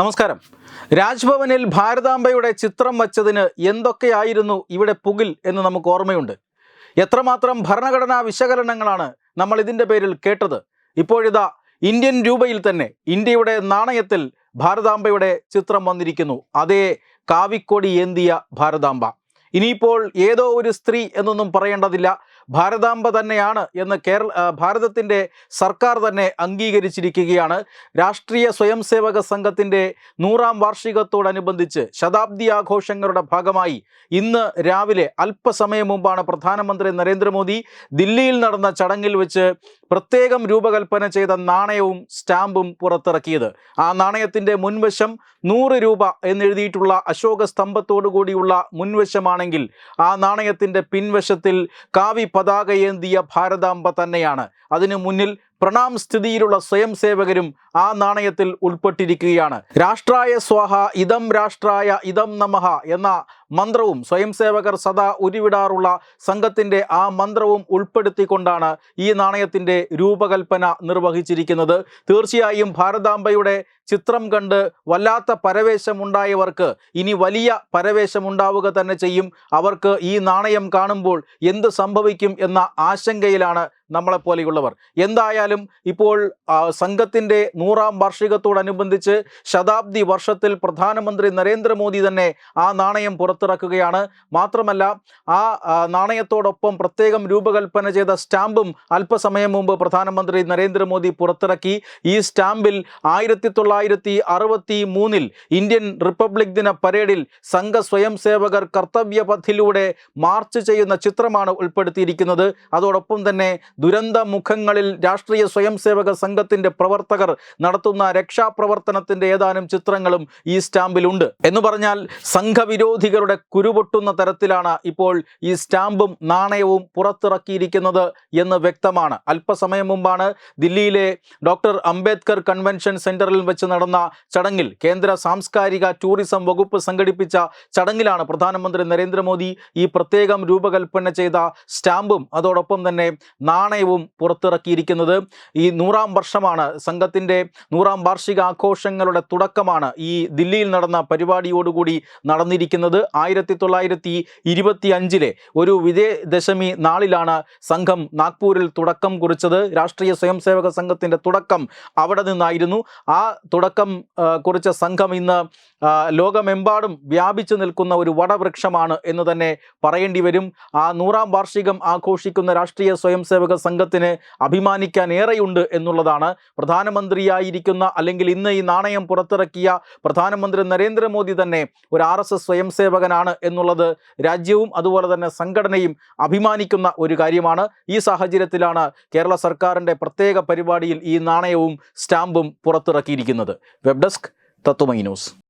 നമസ്കാരം. രാജ്ഭവനിൽ ഭാരതാംബയുടെ ചിത്രം വച്ചതിന് എന്തൊക്കെയായിരുന്നു ഇവിടെ പുകിൽ എന്ന് നമുക്ക് ഓർമ്മയുണ്ട്. എത്രമാത്രം ഭരണഘടനാ വിശകലനങ്ങളാണ് നമ്മൾ ഇതിന്റെ പേരിൽ കേട്ടത്. ഇപ്പോഴിതാ ഇന്ത്യൻ രൂപയിൽ തന്നെ ഇന്ത്യയുടെ നാണയത്തിൽ ഭാരതാംബയുടെ ചിത്രം വന്നിരിക്കുന്നു. അതേ കാവിക്കൊടി ഏന്തിയ ഭാരതാംബ. ഇനിയിപ്പോൾ ഏതോ ഒരു സ്ത്രീ എന്നൊന്നും പറയേണ്ടതില്ല. ഭാരതാംബ തന്നെയാണ് എന്ന് കേരള ഭാരതത്തിന്റെ സർക്കാർ തന്നെ അംഗീകരിച്ചിരിക്കുകയാണ്. രാഷ്ട്രീയ സ്വയംസേവക സംഘത്തിന്റെ നൂറാം വാർഷികത്തോടനുബന്ധിച്ച് ശതാബ്ദി ആഘോഷങ്ങളുടെ ഭാഗമായി ഇന്ന് രാവിലെ അല്പസമയം മുമ്പാണ് പ്രധാനമന്ത്രി നരേന്ദ്രമോദി ദില്ലിയിൽ നടന്ന ചടങ്ങിൽ വെച്ച് പ്രത്യേകം രൂപകൽപ്പന ചെയ്ത നാണയവും സ്റ്റാമ്പും പുറത്തിറക്കിയത്. ആ നാണയത്തിന്റെ മുൻവശം നൂറ് രൂപ എന്നെഴുതിയിട്ടുള്ള അശോക സ്തംഭത്തോടു കൂടിയുള്ള മുൻവശമാണെങ്കിൽ ആ നാണയത്തിന്റെ പിൻവശത്തിൽ കാവി പതാകയേന്തിയ ഭാരതാംബ തന്നെയാണ്. അതിനു മുന്നിൽ പ്രണാം സ്ഥിതിയിലുള്ള സ്വയം സേവകരും ആ നാണയത്തിൽ ഉൾപ്പെട്ടിരിക്കുകയാണ്. രാഷ്ട്രായ സ്വാഹ ഇതം രാഷ്ട്രായ ഇതം നമഹ എന്ന മന്ത്രവും സ്വയം സേവകർ സദാ ഉരുവിടാറുള്ള സംഘത്തിന്റെ ആ മന്ത്രവും ഉൾപ്പെടുത്തിക്കൊണ്ടാണ് ഈ നാണയത്തിന്റെ രൂപകൽപ്പന നിർവഹിച്ചിരിക്കുന്നത്. തീർച്ചയായും ഭാരതാംബയുടെ ചിത്രം കണ്ട് വല്ലാത്ത പരവേശമുണ്ടായവർക്ക് ഇനി വലിയ പരവേശമുണ്ടാവുക തന്നെ ചെയ്യും. അവർക്ക് ഈ നാണയം കാണുമ്പോൾ എന്ത് സംഭവിക്കും എന്ന ആശങ്കയിലാണ് നമ്മളെപ്പോലെയുള്ളവർ. എന്തായാലും ഇപ്പോൾ സംഘത്തിന്റെ നൂറാം വാർഷികത്തോടനുബന്ധിച്ച് ശതാബ്ദി വർഷത്തിൽ പ്രധാനമന്ത്രി നരേന്ദ്രമോദി തന്നെ ആ നാണയം പുറത്തിറക്കുകയാണ്. മാത്രമല്ല ആ ആ, നാണയത്തോടൊപ്പം പ്രത്യേകം രൂപകൽപ്പന ചെയ്ത സ്റ്റാമ്പും അല്പസമയം മുമ്പ് പ്രധാനമന്ത്രി നരേന്ദ്രമോദി പുറത്തിറക്കി. ഈ സ്റ്റാമ്പിൽ ആയിരത്തി തൊള്ളായിരത്തി അറുപത്തി മൂന്നിൽ ഇന്ത്യൻ റിപ്പബ്ലിക് ദിന പരേഡിൽ സംഘ സ്വയം സേവകർ കർത്തവ്യപഥിലൂടെ മാർച്ച് ചെയ്യുന്ന ചിത്രമാണ് ഉൾപ്പെടുത്തിയിരിക്കുന്നത്. അതോടൊപ്പം തന്നെ ദുരന്ത മുഖങ്ങളിൽ രാഷ്ട്രീയ സ്വയംസേവക സംഘത്തിന്റെ പ്രവർത്തകർ നടത്തുന്ന രക്ഷാപ്രവർത്തനത്തിന്റെ ഏതാനും ചിത്രങ്ങളും ഈ സ്റ്റാമ്പിലുണ്ട്. എന്ന് പറഞ്ഞാൽ സംഘവിരോധികളുടെ കുരുപൊട്ടുന്ന തരത്തിലാണ് ഇപ്പോൾ ഈ സ്റ്റാമ്പും നാണയവും പുറത്തിറക്കിയിരിക്കുന്നത് എന്ന് വ്യക്തമാണ്. അല്പസമയം മുമ്പാണ് ദില്ലിയിലെ ഡോക്ടർ അംബേദ്കർ കൺവെൻഷൻ സെന്ററിൽ വെച്ച് നടന്ന ചടങ്ങിൽ കേന്ദ്ര സാംസ്കാരിക ടൂറിസം വകുപ്പ് സംഘടിപ്പിച്ച ചടങ്ങിലാണ് പ്രധാനമന്ത്രി നരേന്ദ്രമോദി ഈ പ്രത്യേകം രൂപകൽപ്പന ചെയ്ത സ്റ്റാമ്പും അതോടൊപ്പം തന്നെ നാണയവും പുറത്തിറക്കിയിരിക്കുന്നത് ഈ നൂറാം വർഷമാണ്. സംഘത്തിന്റെ നൂറാം വാർഷിക ആഘോഷങ്ങളുടെ തുടക്കമാണ് ഈ ദില്ലിയിൽ നടന്ന പരിപാടിയോടുകൂടി നടന്നിരിക്കുന്നത്. ആയിരത്തി തൊള്ളായിരത്തി ഇരുപത്തി അഞ്ചിലെ ഒരു വിജയദശമി നാളിലാണ് സംഘം നാഗ്പൂരിൽ തുടക്കം കുറിച്ചത്. രാഷ്ട്രീയ സ്വയംസേവക സംഘത്തിന്റെ തുടക്കം അവിടെ നിന്നായിരുന്നു. ആ തുടക്കം കുറിച്ച സംഘം ഇന്ന് ലോകമെമ്പാടും വ്യാപിച്ചു നിൽക്കുന്ന ഒരു വടവൃക്ഷമാണ് എന്ന് തന്നെ പറയേണ്ടി വരും. ആ നൂറാം വാർഷികം ആഘോഷിക്കുന്ന രാഷ്ട്രീയ സ്വയംസേവക സംഘത്തിന് അഭിമാനിക്കാൻ ഏറെയുണ്ട് എന്നുള്ളതാണ് പ്രധാനമന്ത്രിയായിരിക്കുന്ന അല്ലെങ്കിൽ ഇന്ന് ഈ നാണയം പുറത്തിറക്കിയ പ്രധാനമന്ത്രി നരേന്ദ്രമോദി തന്നെ ഒരു ആർ എസ് എസ് സ്വയംസേവകനാണ് എന്നുള്ളത് രാജ്യവും അതുപോലെ തന്നെ സംഘടനയും അഭിമാനിക്കുന്ന ഒരു കാര്യമാണ്. ഈ സാഹചര്യത്തിലാണ് കേരള സർക്കാരിന്റെ പ്രത്യേക പരിപാടിയിൽ ഈ നാണയവും സ്റ്റാമ്പും പുറത്തിറക്കിയിരിക്കുന്നത്. Web desk Tatwamayi news.